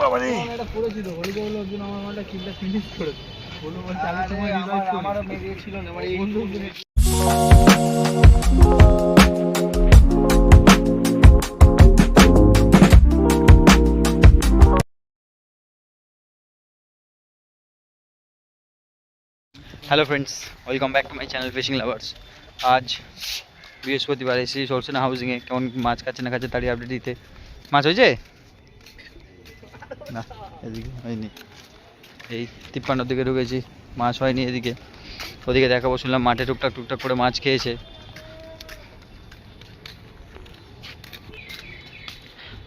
বাবা রে এটা পড়েছিল বলিতে বলল আমার মালটা কিলটা ফিনিশ করে বলল বলছে আমি তোমার revive করি। আমারও মেয়ে না আমার এই বন্ধু hello friends welcome back to my channel fishing lovers আজ বৃহস্পতিবার এসেছি সরসেনা হাউজিংয়ে কেমন মাছ খাচ্ছে না খাচ্ছে তারই আপডেট দিতে। মাছ হয়েছে? এদিকে হয়নি। এই তিপ্পান্নর দিকে ঢুকেছি, মাছ হয়নি এদিকে। ওদিকে দেখাবো, শুনলাম মাঠে টুকটাক টুকটাক করে মাছ খেয়েছে।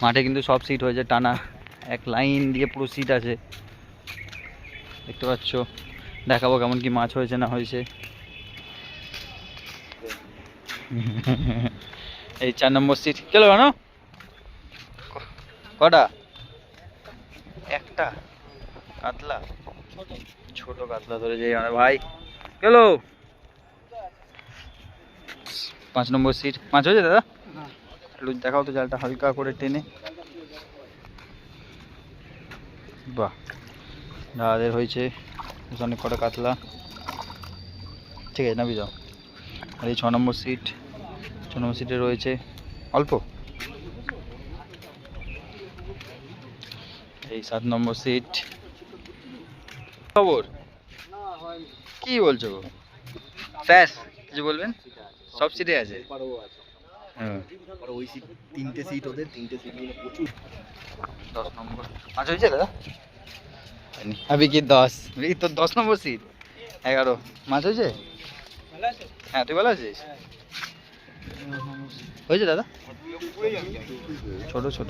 মাঠে কিন্তু সব সিট হয়েছে, টানা এক লাইন দিয়ে পুরো সিট আছে। দেখতে পাচ্ছ, দেখাবো কেমন কি মাছ হয়েছে না হয়েছে। এই চার নম্বর সিট কেলো কেন কটা? একটা কাতলা ছোট কাতলা ধরে যাই আমরা ভাই গেলো। পাঁচ নম্বর সিট মাছ হয়েছে দাদা? একটু দেখাও তো জালটা হালকা করে টেনে। বাহ। দাদাদের হয়েছে। অনেক কটা কাতলা ঠিক আছে নাবি যাও আর এই ছ নম্বর সিট ছ নম্বর সিটে রয়েছে। অল্প? এই সাত নম্বর সিট খবর? কি বলছো গো? ব্যাস কিছু বলবেন? সব সিটে আছে? হ্যাঁ। ওই সিট তিনটে সিট ওদের তিনটে সিট প্রচুর। দশ নম্বর। মাছ হয়েছে দাদা। কি দশ? এই তো দশ নম্বর সিট এগারো। মাছ হয়েছে? হ্যাঁ তুই ভালো আছিস? হয়েছে দাদা? ছোট ছোট।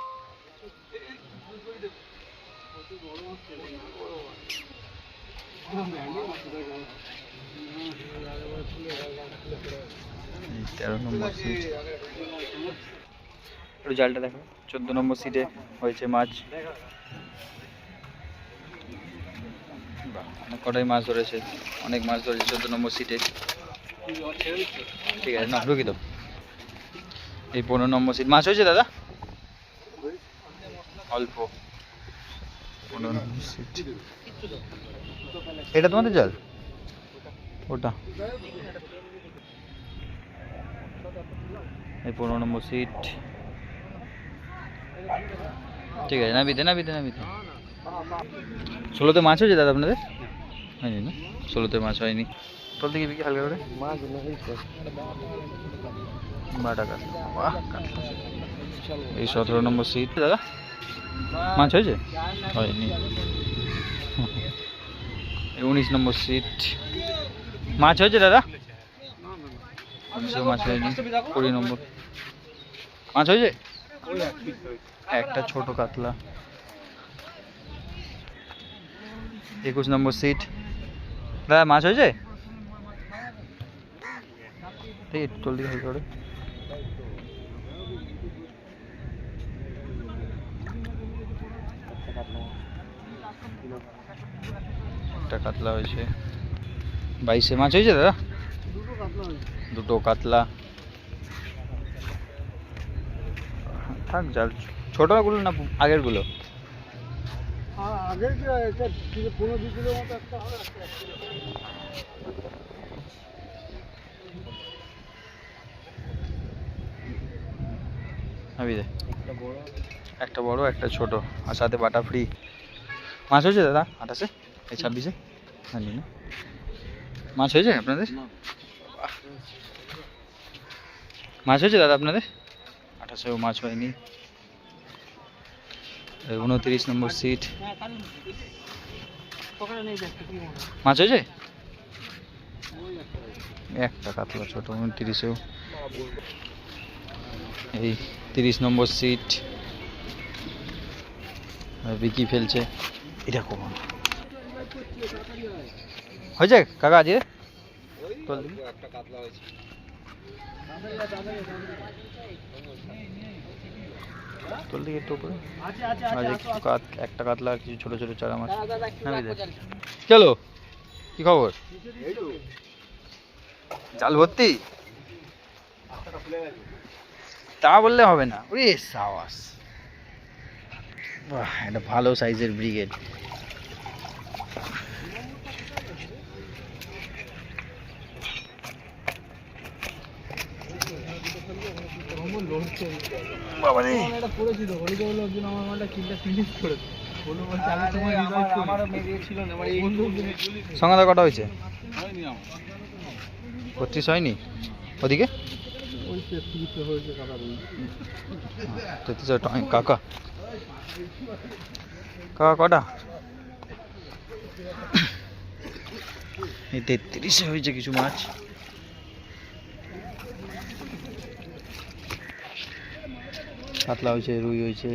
তেরো নম্বর সিট একটু জালটা দেখো। চোদ্দ নম্বর সিটে হয়েছে মাছ। অনেক কটাই মাছ ধরেছে। অনেক মাছ ধরেছে চোদ্দ নম্বর সিটে ঠিক আছে না ঢুকি তো। এই পনেরো নম্বর সিট মাছ হয়েছে দাদা? অল্প। এটা তোমাদের জল? ওটা। এই পনেরো নম্বর সিট ঠিক আছে নাবিতে নাবিতে নাবিতে ষোলোতে মাছ হয়েছে দাদা আপনাদের? হয়নি না? ষোলোতে মাছ হয়নি। তোর দিকে বিকি হালকা করে? এই সতেরো নম্বর সিট দাদা? মাছ হয়েছে? হয়নি। উনিশ নম্বর সিট মাছ হয়েছে দাদা? মাছ হয়নি। কুড়ি নম্বর। মাছ হয়েছে? একটা ছোট কাতলা। একুশ নম্বর সিট দাদা মাছ হয়েছে? এই জলদি হালকা করে। একটা কাতলা হয়েছে। বাইশে মাছ হয়েছে দাদা? দুটো কাতলা। থাক জাল ছোটগুলো না আগেরগুলো হ্যাঁ, আগের কি হয়, এটা কি- পনেরো বিশ কিলোর মতো একটা বড় একটা বড় একটা ছোট আর সাথে বাটা ফ্রি মাছ হয়েছে দাদা? আঠাশে এই ছাব্বিশে? জানি না। মাছ হয়েছে আপনাদের? মাছ হয়েছে দাদা আপনাদের? আঠাশেও মাছ হয়নি। উনত্রিশ নম্বর সিট। হ্যাঁ, হয়? মাছ হয়েছে? একটা কাতলা ছোট উনত্রিশেও। এই তিরিশ নম্বর সিট। বিকি ফেলছে। এরকম হয়েছে কাকা আজকে? তোল দেখি। একটা কাতলা দিকে একটু উপরে। একটা কাতলা আর কিছু ছোট ছোট চারা মাছ। দে। চলো কি খবর? জাল ভর্তি? তা বললে হবে না। ওরে সাবাস। বাহ একটা ভালো সাইজের ব্রিগেড। বাবারে। এটা করেছিল বলিকে বলল একদিন আমার মালটা কিনটা ফিনিশ করে বলল বলছে আমি তোমার হৃদয় করি। আমারও মেয়ে ছিল না আমার এই বন্ধু সঙ্গে কটা হয়েছে? হয়নি বত্রিশ হয়নি? ওদিকে? কাকা কাকা কটা? এই তেত্রিশে হয়েছে কিছু মাছ। কাতলা হয়েছে, রুই হয়েছে।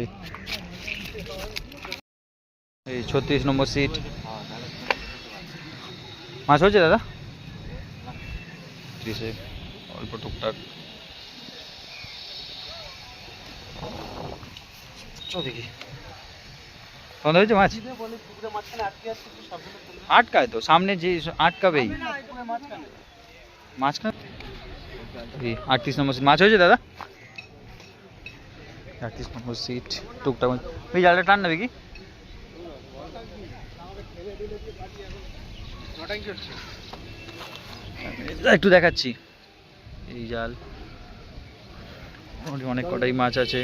এই ছত্রিশ নম্বর সিট মাছ হয়েছে দাদা? ত্রিশে, অল্প টুকটাক। চল দেখি। বন্ধ হয়েছে মাছ? আটকায় তো সামনে যে আটকাবেই। মাঝখানে আটত্রিশ নম্বর সিট মাছ হয়েছে দাদা? আটত্রিশ নম্বর সিট টুকটাক ওই জালটা টান নেবে কি একটু দেখাচ্ছি। এই জাল। অনেক কটাই মাছ আছে।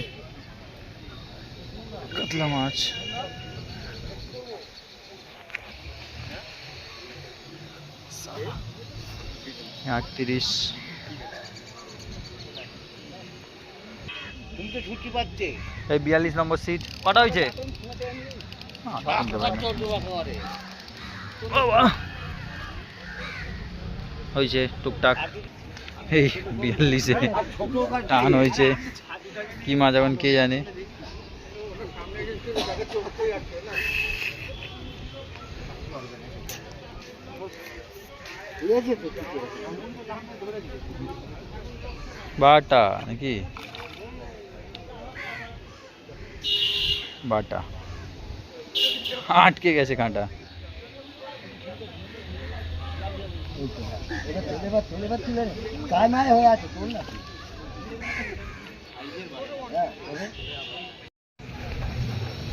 কাতলা মাছ। আটত্রিশ। এই বিয়াল্লিশ নম্বর সিট কটা হয়েছে। হয়েছে টুকটাক। এই বিয়াল্লিশে টান হয়েছে কি মাছ এখন কে জানে? বাটা নাকি? বাটা। আটকে গেছে কাঁটা।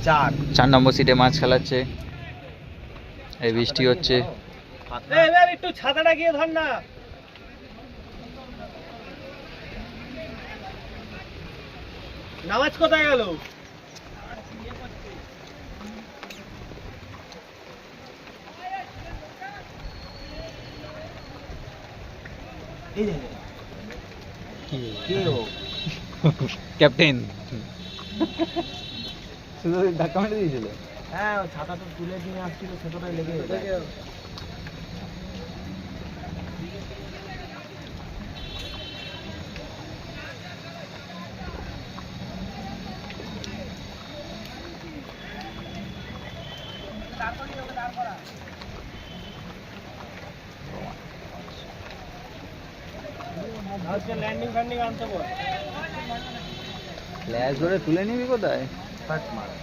চার। চার নম্বর সিটে মাছ খেলাচ্ছে। এই বৃষ্টি হচ্ছে। একটু ছাতাটা গিয়ে ধর না। নামাজ কোথায় গেল? ক্যাপ্টেন। শুধু ধাক্কা মেরে দিয়েছিল। হ্যাঁ ছাতাটা তুলে নিয়ে আসছিল সেটাই লেগে ল্যান্ডিং ফ্যান্ডিং আনতে বল। ফ্ল্যাশ ধরে তুলে নিবি কোথায়? ফার্স্ট মারা।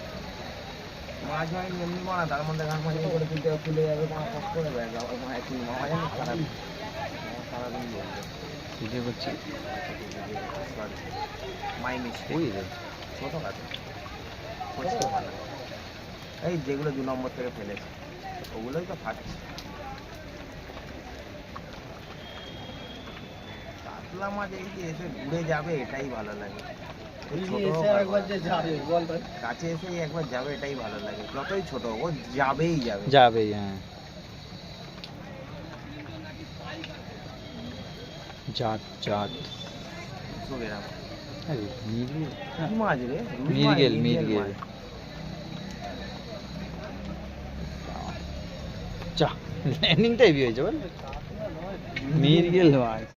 মাছ হয় এমনি মারা তার মধ্যে ঘাম মাঝে করে তুলতে তুলে যাবে তোমার কষ্ট করে দেয় আমার মা একটু মামা জানি সারা সারাদিন বলবে। বুঝতে পারছি। My mistake. ওই কাজ? এই যেগুলো দু নম্বর থেকে ফেলেছে। ওগুলোই তো ফাটছে কাতলা মাছ এই যে এসে ঘুরে যাবে এটাই ভালো লাগে ওই ছোট হোক আর বড়। কাছে এসে একবার যাবে এটাই ভালো লাগে যতই ছোট হোক, ও যাবেই যাবে যাবেই হ্যাঁ জাত জাত সব এরকম। আরে, মিরগেল কি মাছ রে রুই মাছ, মিরগেল মিরগেল মিরগেল মাছ। চা ল্যান্ডিংটা হেভি হয়েছে বল মিরগেল মাছ